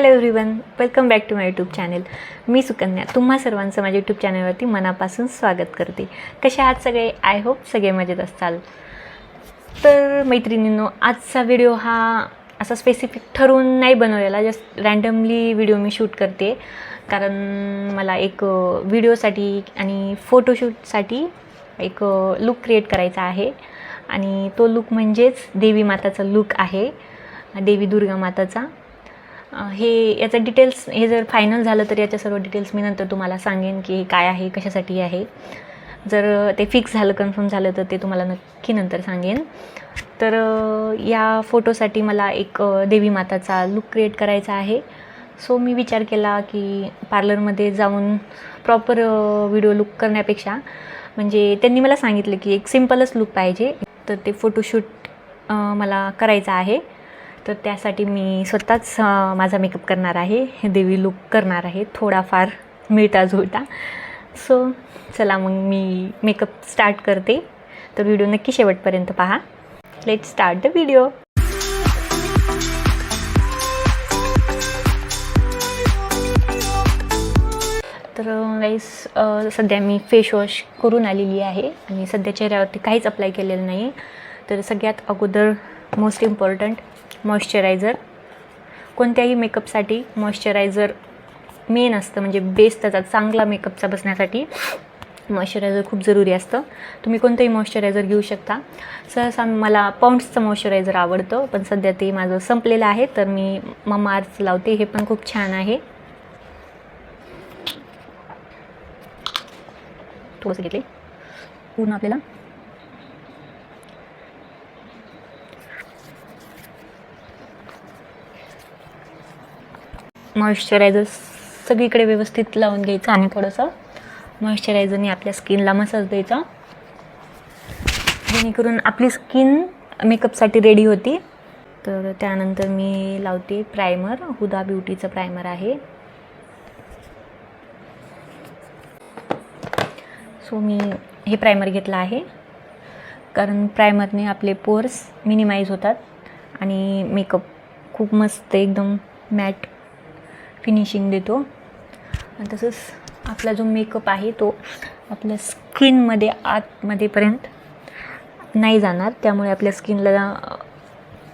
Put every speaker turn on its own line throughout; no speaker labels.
Hello everyone welcome back to my YouTube channel मी सुकन्या तुम्हा सर्वांचं माझ्या यूट्यूब चॅनलवरती मनापासून स्वागत करते. कसे आहात सगळे? आय होप सगळे मजेत असाल तर मैत्रिणींनो आजचा व्हिडिओ हा असा स्पेसिफिक ठरवून नाही बनवलेला जस्ट रँडमली व्हिडिओ मी शूट करते. कारण मला एक व्हिडिओसाठी आणि फोटोशूटसाठी एक लुक क्रिएट करायचा आहे. आणि तो लुक म्हणजेच देवी माताचा लुक आहे. देवी दुर्गा माताचा. हे याचं डिटेल्स हे जर फायनल झालं तर याच्या सर्व डिटेल्स मी नंतर तुम्हाला सांगेन की हे काय आहे कशासाठी आहे. जर ते फिक्स झालं कन्फर्म झालं तर ते तुम्हाला नक्की नंतर सांगेन. तर या फोटोसाठी मला एक देवी माताचा लुक क्रिएट करायचा आहे. सो मी विचार केला की पार्लरमध्ये जाऊन प्रॉपर व्हिडिओ लुक करण्यापेक्षा म्हणजे त्यांनी मला सांगितलं की एक सिम्पलच लुक पाहिजे. तर ते फोटोशूट मला करायचं आहे. तर त्यासाठी मी स्वतःच माझा मेकअप करणार आहे. हे देवी लुक करणार आहे. थोडाफार मिळता जुळता. सो चला मग मी मेकअप स्टार्ट करते. तर व्हिडिओ नक्की शेवटपर्यंत पहा. लेट स्टार्ट द व्हिडिओ तर गाईस सध्या मी फेश वॉश करून आलेली आहे. आणि सध्या चेहऱ्यावरती काहीच अप्लाय केलेलं नाही तर सगळ्यात अगोदर मोस्ट इम्पॉर्टंट मॉइश्चरायझर. कोणत्याही मेकअपसाठी मॉइश्चरायझर मेन असतं म्हणजे बेस त्याचा चांगला मेकअपचा बसण्यासाठी. मॉइश्चरायझर खूप जरुरी असतं. तुम्ही कोणतंही मॉइश्चरायझर घेऊ शकता. सहसा मला पाऊंड्सचं मॉइश्चरायझर आवडतं पण सध्या ते माझं संपलेलं आहे तर मी मम्मा आर्थ लावते हे पण खूप छान आहे. थोडंसं घेतले? पूर्ण आपल्याला? मॉइश्चरायझर सगळीकडे व्यवस्थित लावून घ्यायचं आणि थोडंसं मॉइश्चरायझरने आपल्या स्किनला मसाज द्यायचा. जेणेकरून आपली स्किन मेकअपसाठी रेडी होती. तर त्यानंतर मी लावते प्रायमर हुदा ब्युटीचं प्रायमर आहे. सो मी हे प्रायमर घेतलं आहे. कारण प्रायमरने आपले पोर्स मिनिमाइज होतात आणि मेकअप खूप मस्त एकदम मॅट फिनिशिंग देतो. आणि तसंच आपला जो मेकअप आहे तो आपल्या स्किनमध्ये आतमध्येपर्यंत नाही जाणार. त्यामुळे आपल्या स्किनला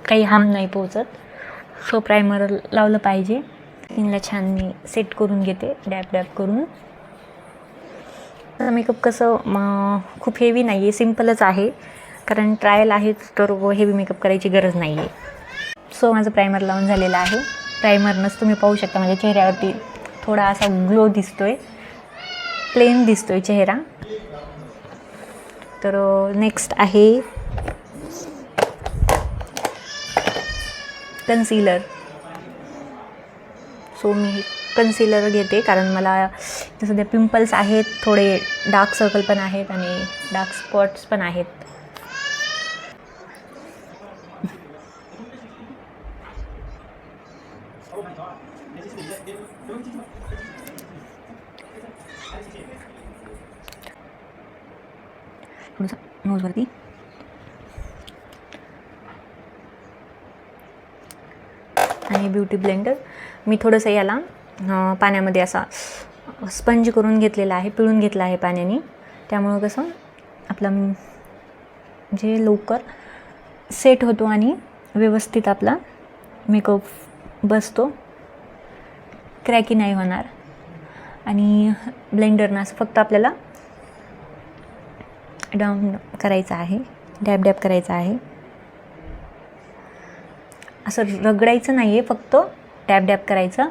काही हार्म नाही पोहोचत. सो प्रायमर लावलं पाहिजे. स्किनला छान मी सेट करून घेते डॅप डॅप करून. मेकअप कसं म खूप हेवी नाही आहे सिम्पलच आहे. कारण ट्रायल आहेच तर हेवी मेकअप करायची गरज नाही आहे सो माझं प्रायमर लावून झालेलं आहे. प्रायमरनंच तुम्ही पाहू शकता माझ्या चेहऱ्यावरती थोडा असा ग्लो दिसतोय. प्लेन दिसतोय चेहरा. तर नेक्स्ट आहे कन्सिलर सो मी कन्सिलर घेते कारण मला सध्या पिंपल्स आहेत थोडे डार्क सर्कल पण आहेत आणि डार्क स्पॉट्स पण आहेत. थोडंसं नोजवरती आणि ब्युटी ब्लेंडर मी थोडंसं याला पाण्यामध्ये असा स्पंज करून घेतलेला आहे पिळून घेतला आहे पाण्याने. त्यामुळं कसं आपला जे लवकर सेट होतो आणि व्यवस्थित आपला मेकअप बसतो क्रॅकी नाही होणार. आणि ब्लेंडरनं असं फक्त आपल्याला डाऊन करायचं आहे. डॅब डॅब करायचं आहे. असं रगडायचं नाही आहे फक्त डॅब डॅब करायचं.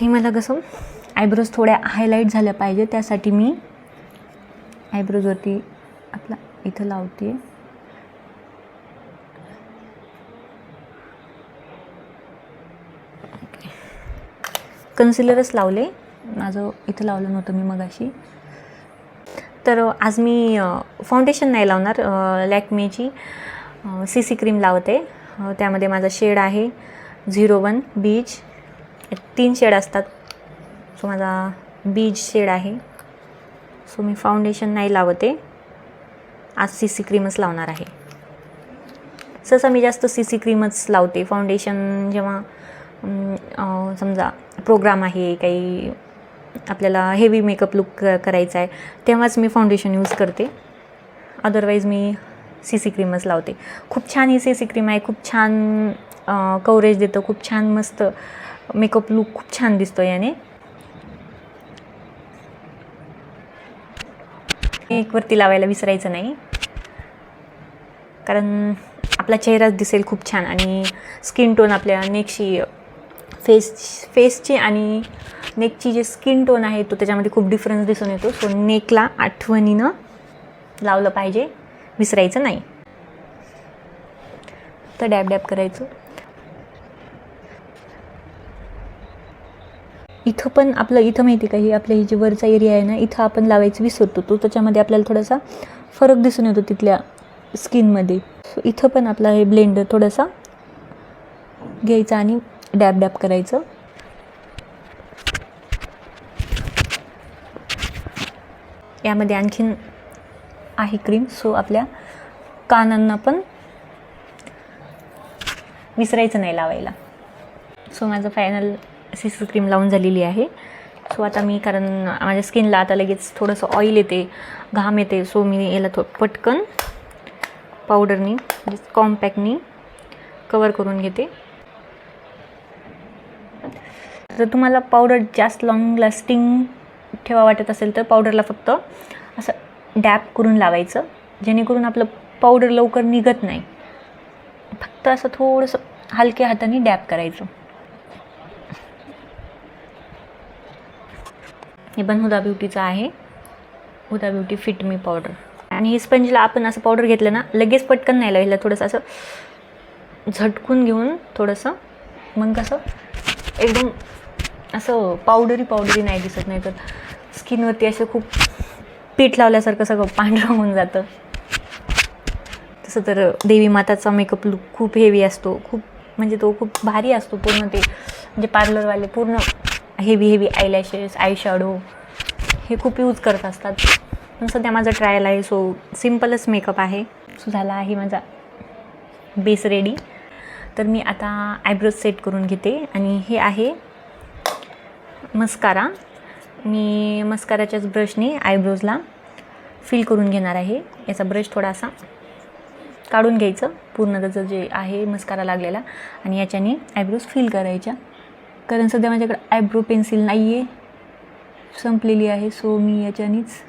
ते मला कसं आयब्रोज थोड्या हायलाईट झाल्या पाहिजे त्यासाठी मी आयब्रोजवरती आपला इथं लावते. कन्सिलरच लावले. माझं इथं लावलं नव्हतं मी मगाशी. तर आज मी फाउंडेशन नाही लावणार लॅकमेची सी सी क्रीम लावते. त्यामध्ये माझा शेड आहे झिरो वन बीज तीन शेड असतात. सो माझा बीज शेड आहे. सो मी फाउंडेशन नाही लावते. आज सी सी क्रीमच लावणार आहे. सहसा मी जास्त सी सी क्रीमच लावते. फाउंडेशन जेव्हा समजा प्रोग्राम आहे काही आपल्याला हेवी मेकअप लुक क करायचा आहे तेव्हाच मी फाउंडेशन यूज करते. अदरवाईज मी सी सी क्रीमच लावते. खूप छान ही सी सी क्रीम आहे खूप छान कवरेज देतं खूप छान मस्त मेकअप लुक खूप छान दिसतो याने. मेकवरती लावायला विसरायचं नाही. कारण आपला चेहराच दिसेल खूप छान आणि स्किन टोन आपल्या नेकशी फेस फेसची आणि नेकची जे स्किन टोन आहे तो त्याच्यामध्ये खूप डिफरन्स दिसून येतो. सो नेकला आठवणीनं लावलं पाहिजे. विसरायचं नाही. तर डॅब डॅब करायचं. इथं पण आपलं इथं माहिती का ही आपल्या ही जी वरचा एरिया आहे ना इथं आपण लावायचं विसरतो. तो त्याच्यामध्ये आपल्याला थोडासा फरक दिसून येतो तिथल्या स्किनमध्ये सो इथं पण आपला हे ब्लेंडर थोडासा घ्यायचा आणि डॅब डॅब करायचं. यामध्ये आणखीन आहे क्रीम सो आपल्या कानांना पण विसरायचं नाही लावायला. सो माझं फायनल सी क्रीम लावून झालेली आहे. सो आता मी कारण माझ्या स्किनला आता लगेच थोडंसं ऑइल येते घाम येते सो मी याला थो पटकन पावडरनी म्हणजे कॉम्पॅक्टनी कवर करून घेते. जर तुम्हाला पावडर जास्त लाँग लास्टिंग ठेवा वाटत असेल तर पावडरला फक्त असं डॅप करून लावायचं. जेणेकरून आपलं पावडर लवकर निघत नाही. फक्त असं थोडंसं हलक्या हाताने डॅप करायचं. हे पण हुदा ब्युटीचं आहे. हुदा ब्युटी फिट मी पावडर आणि हे स्पंजला आपण असं पावडर घेतलं ना लगेच पटकन नाही लावायला थोडंसं असं झटकून घेऊन थोडंसं मग कसं एकदम असं पावडरी पावडरी नाही दिसत नाही तर स्किनवरती असं खूप पीठ लावल्यासारखं सगळं पांढरं होऊन जातं. तसं तर देवी माताचा मेकअप लुक खूप हेवी असतो. खूप म्हणजे तो खूप भारी असतो पूर्ण ते. म्हणजे पार्लरवाले पूर्ण heavy heavy eyelashes eye shadow हे खूप यूज करत असतात. पण सध्या माझा ट्रायल आहे सो सिम्पलच मेकअप आहे. सो झाला आहे माझा बेस रेडी तर मी आता आयब्रोज सेट करून घेते. आणि हे आहे मस्कारा मी मस्काराच्याच ब्रशने आयब्रोजला फिल करून घेणार आहे. याचा ब्रश थोडासा काढून घ्यायचं. पूर्ण त्याचं जे आहे मस्कारा लागलेला आणि याच्याने आयब्रोज फिल करायच्या. कारण सध्या माझ्याकडे आयब्रो पेन्सिल नाही आहे संपलेली आहे सो मी याच्यानेच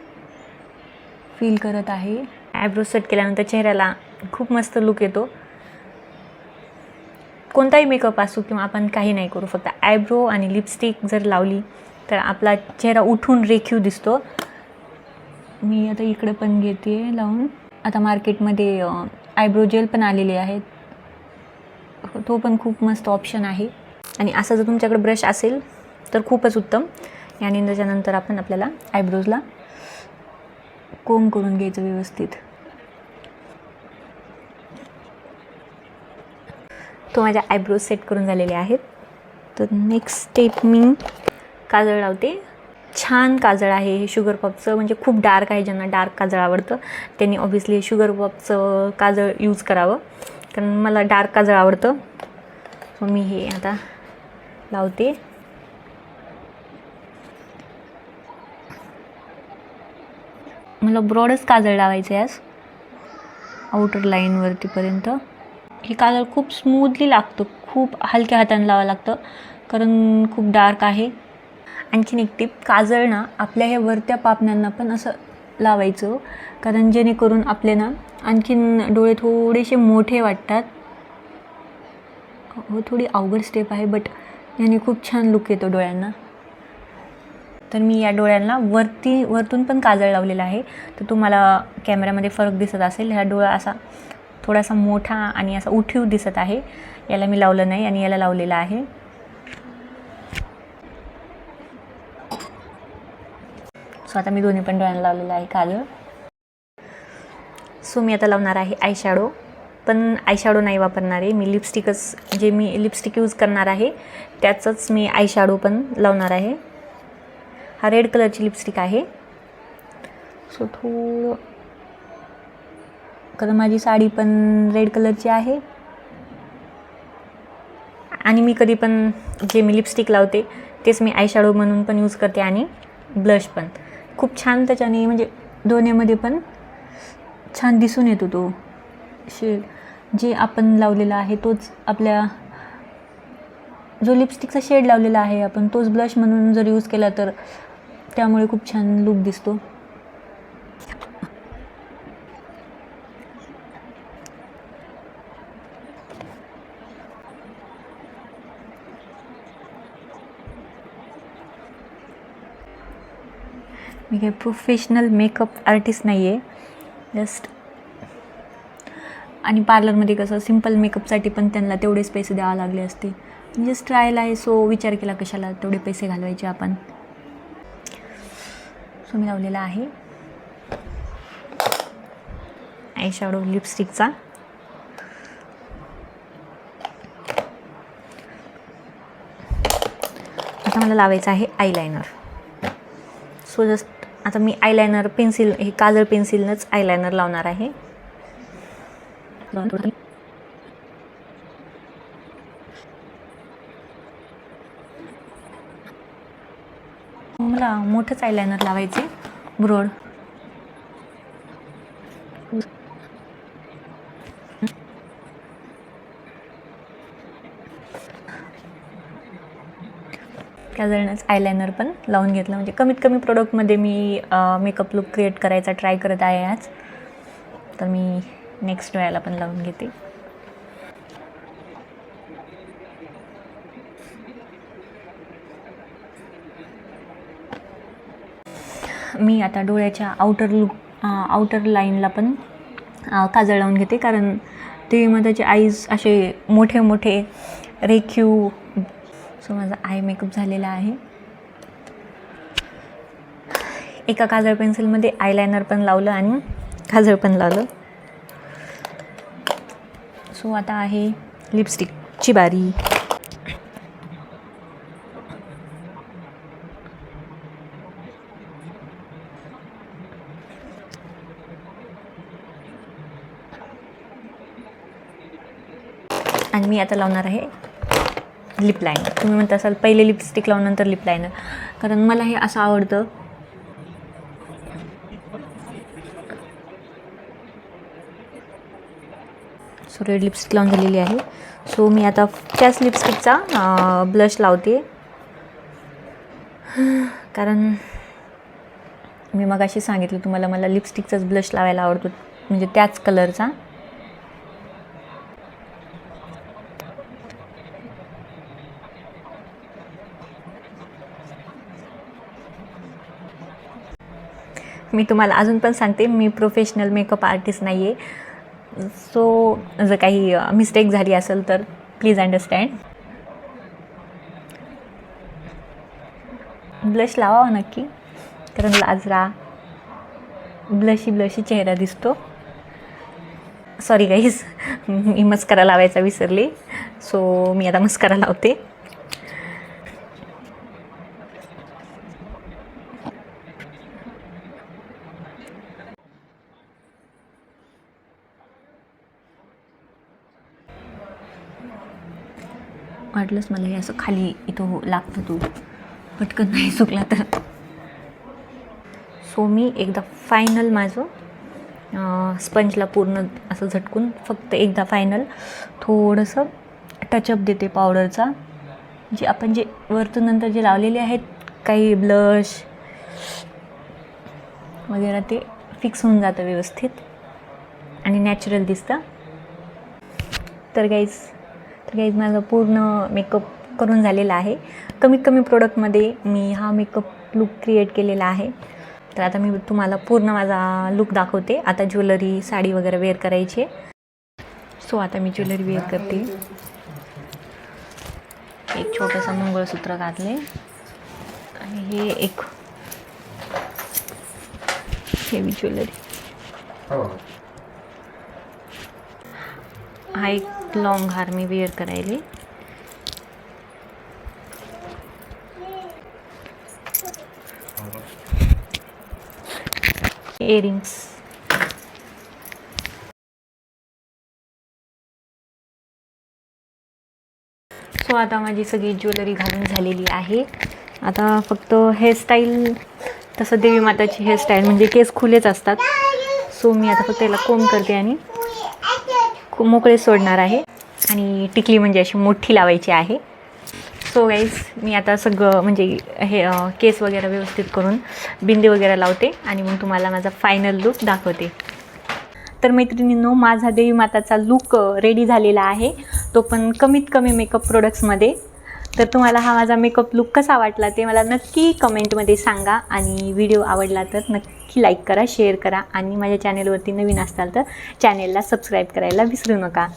फील करत आहे. आयब्रो सेट केल्यानंतर चेहऱ्याला खूप मस्त लुक येतो. कोणताही मेकअप असो किंवा आपण काही नाही करू फक्त आयब्रो आणि लिपस्टिक जर लावली तर आपला चेहरा उठून रेखीव दिसतो. मी आता इकडे पण घेते लावून. आता मार्केटमध्ये आयब्रो जेल पण आलेले आहेत तो पण खूप मस्त ऑप्शन आहे. आणि असा जर तुमच्याकडे ब्रश असेल तर खूपच उत्तम. आणि त्याच्यानंतर आपण आपल्याला आयब्रोजला कोंब करून घ्यायचं व्यवस्थित. तो माझ्या आयब्रोज सेट करून झालेले आहेत. तर नेक्स्ट स्टेप मी काजळ लावते. छान काजळ आहे हे शुगर पॉपचं म्हणजे खूप डार्क आहे ज्यांना डार्क काजळ आवडतं. त्यांनी ऑब्व्हियसली शुगर पॉपचं काजळ यूज करावं. कारण मला डार्क काजळ आवडतं. सो मी हे आता लावते. मला ब्रॉडच काजळ लावायचं आहे आज. आउटर लाईनवरतीपर्यंत हे काजळ खूप स्मूथली लागतं. खूप हलक्या हाताने लावावं लागतं. कारण खूप डार्क आहे. आणखीन एक टिप काजळ ना आपल्या ह्या वरत्या पापण्यांना पण असं लावायचं. कारण जेणेकरून आपले ना आणखीन डोळे थोडेसे मोठे वाटतात. हो थोडी अवघड स्टेप आहे बट याने खूप छान लुक येतो डोळ्यांना. तर मी या डोळ्यांना वरती वरतून पण काजळ लावलेला आहे. तर तुम्हाला कॅमेऱ्यामध्ये फरक दिसत असेल. ह्या डोळा असा थोडासा मोठा आणि असा उठीव दिसत आहे. याला मी लावलं नाही आणि याला लावलेला आहे. सो आता मी दोन्ही पण डोळ्यांना लावलेलं आहे काजळ. सो मी आता लावणार आहे आयशॅडो पण आयशॅडो नाही वापरणार आहे. मी लिपस्टिकच जे मी लिपस्टिक यूज करणार आहे त्याचंच मी आयशॅडो पण लावणार आहे. हा रेड कलरची लिपस्टिक आहे. सो थोडं तर माझी साडी पण रेड कलरची आहे. आणि मी कधी पण जे मी लिपस्टिक लावते तेच मी आयशॅडो म्हणून पण यूज करते आणि ब्लश पण. खूप छान त्याच्याने म्हणजे दोन्हीमध्ये पण छान दिसून येतो तो शेड जे आपण लावलेला आहे तोच आपल्या जो लिपस्टिकचा शेड लावलेला आहे आपण तोच ब्लश म्हणून जर यूज केला तर त्यामुळे खूप छान लुक दिसतो. मी काही प्रोफेशनल मेकअप आर्टिस्ट नाही आहे जस्ट आणि पार्लरमध्ये कसं सिंपल मेकअपसाठी पण त्यांना तेवढेच पैसे द्यावे लागले असते. जस्ट ट्रायल आहे सो विचार केला कशाला तेवढे पैसे घालवायचे आपण. सो मी लावलेला आहे. आयशाडो लिपस्टिकचा आता मला लावायचं आहे आयलायनर सो जस्ट आता मी आयलायनर पेन्सिल हे काजळ पेन्सिलनंच आयलायनर लावणार आहे. मला मोठंच आयलायनर लावायचे ब्रॉड त्याजणच आयलायनर पण लावून घेतलं. म्हणजे कमीत कमी प्रोडक्टमध्ये मी मेकअप लुक क्रिएट करायचा ट्राय करत आहे आज. तर मी नेक्स्ट वेळेला पण लावून घेते. मी आता डोळ्याच्या आउटर लुक आउटर लाईनला पण काजळ लावून घेते. कारण ते व्हीमध्ये त्याचे आईज असे मोठे मोठे रेखीव सो माझा आय मेकअप झालेला आहे. एका काजळ पेन्सिलमध्ये आयलायनर पण लावलं आणि काजळ पण लावलं. सो आता आहे लिपस्टिकची बारी. आणि मी आता लावणार आहे लिप लायनर तुम्ही म्हणता असाल पहिले लिपस्टिक लावून नंतर लिप लायनर कारण मला हे असं आवडतं. सो रेड लिपस्टिक लावून झालेली आहे. सो मी आता त्याच लिपस्टिकचा ब्लश लावते. कारण मी मग अशी सांगितलं तुम्हाला मला लिपस्टिकचाच ब्लश लावायला आवडतो. म्हणजे त्याच कलरचा मी तुम्हाला अजून पण सांगते मी प्रोफेशनल मेकअप आर्टिस्ट नाही आहे सो जर काही मिस्टेक झाली असेल तर प्लीज अंडरस्टँड ब्लश लावा नक्की कारण लाजरा ब्लशी ब्लशी चेहरा दिसतो. सॉरी गाईज मी मस्करा लावायचा विसरले. सो मी आता मस्करा लावते. वाटलंच मला हे असं खाली इथं हो लागतं तू. पटकन नाही चुकला तर. सो मी एकदा फायनल माझं स्पंजला पूर्ण असं झटकून फक्त एकदा फायनल थोडंसं टचअप देते पावडरचा जे आपण जे वरतून नंतर जे लावलेले आहेत काही ब्लश वगैरे ते फिक्स होऊन जातं व्यवस्थित. आणि नॅचरल दिसतं. तर काहीच तर काही माझा पूर्ण मेकअप करून झालेला आहे. कमीत कमी प्रोडक्टमध्ये मी हा मेकअप लुक क्रिएट केलेला आहे. तर आता मी तुम्हाला पूर्ण माझा लुक दाखवते. आता ज्वेलरी साडी वगैरे वेअर करायची. सो आता मी ज्वेलरी वेअर करते. एक छोटंसं मंगळसूत्र घातले आणि हे एक हेवी हो. ज्वेलरी हा एक लॉंग हार मी वेअर करायले. इयरिंग्स सो आता माझी सगळी ज्वेलरी घालून झालेली आहे. आता फक्त हेअरस्टाईल तसं देवी माताची हेअरस्टाईल म्हणजे केस खुलेच असतात. सो मी आता फक्त त्याला कोम करते आणि मोकळे सोडणार आहे. आणि टिकली म्हणजे अशी मोठी लावायची आहे. सो गाईज मी आता सगळं म्हणजे हे केस वगैरे व्यवस्थित करून बिंदी वगैरे लावते आणि मग तुम्हाला माझा फायनल लुक दाखवते. तर मैत्रिणींनो माझा देवी माताचा लुक रेडी झालेला आहे. तो पण कमीत कमी मेकअप प्रोडक्ट्समध्ये तर तुम्हाला हा माझा मेकअप लुक कसा वाटला ते मला नक्की कमेंटमध्ये सांगा. आणि व्हिडिओ आवडला तर नक्की लाईक करा शेअर करा. आणि माझ्या चॅनेलवरती नवीन असाल तर चॅनेलला सबस्क्राईब करायला विसरू नका.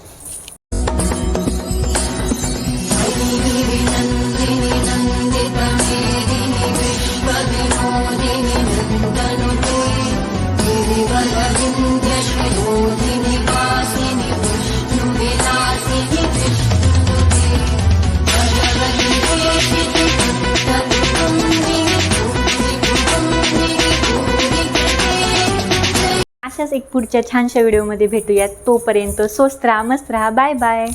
पुढच्या छानशा व्हिडिओमध्ये भेटूयात. तोपर्यंत स्वस्त राहा मस्त राहा. Bye bye.